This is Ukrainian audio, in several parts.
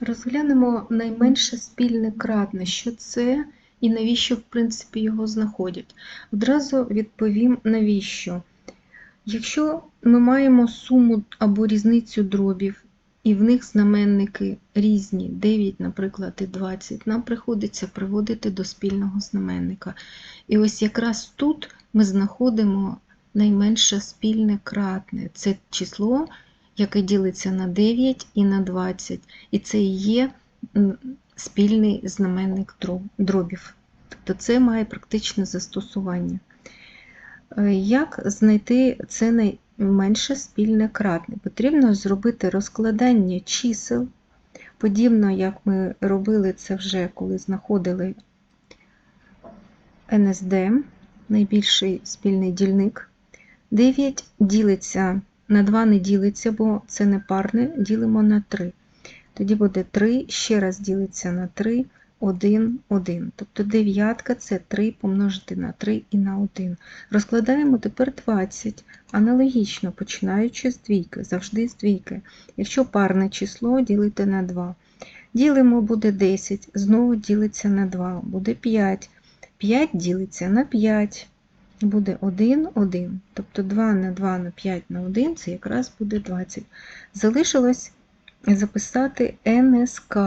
Розглянемо найменше спільне кратне, що це і навіщо, в принципі, його знаходять. Одразу відповім, навіщо. Якщо ми маємо суму або різницю дробів, і в них знаменники різні, 9, наприклад, і 20, нам приходиться приводити до спільного знаменника. І ось якраз тут ми знаходимо найменше спільне кратне. Це число, яке ділиться на 9 і на 20. І це і є спільний знаменник дробів. Тобто це має практичне застосування. Е, Як знайти це найменше спільне кратне? Потрібно зробити розкладання чисел, подібно як ми робили це вже, коли знаходили НСД, найбільший спільний дільник. 9 ділиться на 2 не ділиться, бо це не парне, ділимо на 3. Тоді буде 3, ще раз ділиться на 3, 1, 1. Тобто дев'ятка це 3 помножити на 3 і на 1. Розкладаємо тепер 20, аналогічно починаючи з двійки, завжди з двійки. Якщо парне число, ділите на 2. Ділимо буде 10, знову ділиться на 2, буде 5. 5 ділиться на 5, буде 1, 1. Тобто 2 на 2 на 5 на 1 це якраз буде 20. Залишилось записати НСК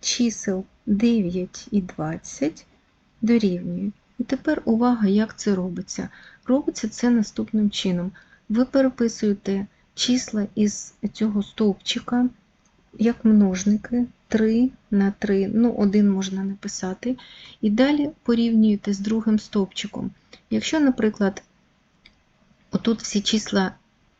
чисел 9 і 20 дорівнює. І тепер увага, як це робиться. Робиться це наступним чином. Ви переписуєте числа із цього стовпчика як множники 3 на 3, ну 1 можна написати, і далі порівнюєте з другим стовпчиком. Якщо, наприклад, отут всі числа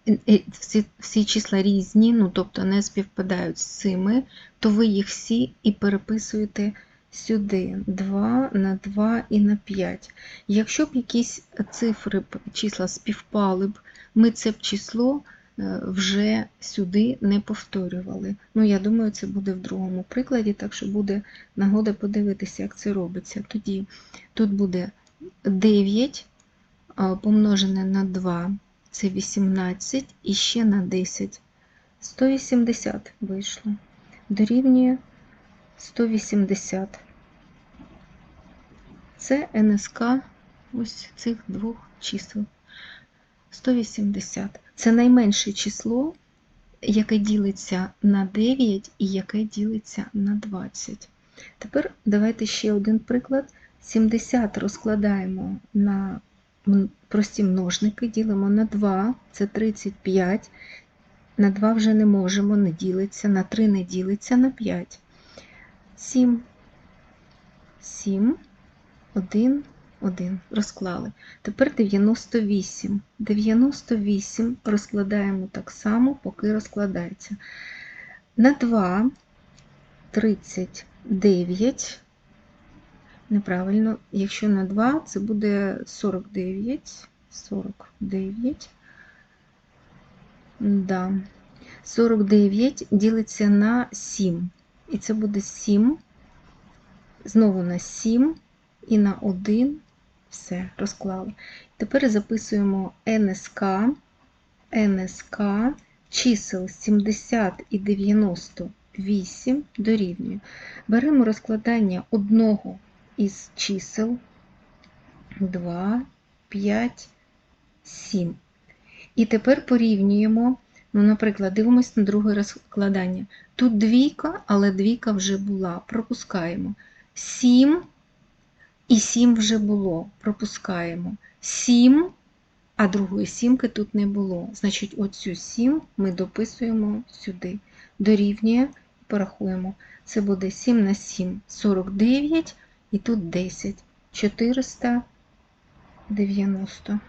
е, е, всі, всі числа різні, ну тобто не співпадають з цими, то ви їх всі і переписуєте сюди 2 на 2 і на 5. Якщо б якісь цифри, числа співпали б, ми це б число е, вже сюди не повторювали. Ну, я думаю, це буде в другому прикладі, так що буде нагода подивитися, як це робиться. Тоді тут буде 9 помножене на 2 це 18 і ще на 10. 180 вийшло. Дорівнює 180. Це НСК ось цих двох чисел. 180. Це найменше число, яке ділиться на 9 і яке ділиться на 20. Тепер давайте ще один приклад. 70 розкладаємо на прості множники, ділимо на 2, це 35. На 2 вже не можемо, не ділиться, на 3 не ділиться, на 5. 7. 7, 1, 1. Розклали. Tепер 98. 98 розкладаємо так само, поки розкладається. На 2 39. Неправильно, якщо на 2, це буде 49. 49. Да. 49 ділиться на 7. І це буде 7. Знову на 7 і на 1. Все, розклали. Тепер записуємо НСК. НСК чисел 70 і 98 дорівнює. Беремо розкладання одного із чисел 2, 5, 7. І тепер порівнюємо, ну, наприклад, дивимося на друге розкладання. Тут двійка, але двійка вже була. Пропускаємо. 7 і 7 вже було. Пропускаємо. 7, а другої сімки тут не було. Значить, оцю 7 ми дописуємо сюди. Дорівнює, порахуємо. Це буде 7 на 7 49 і тут 10. 490.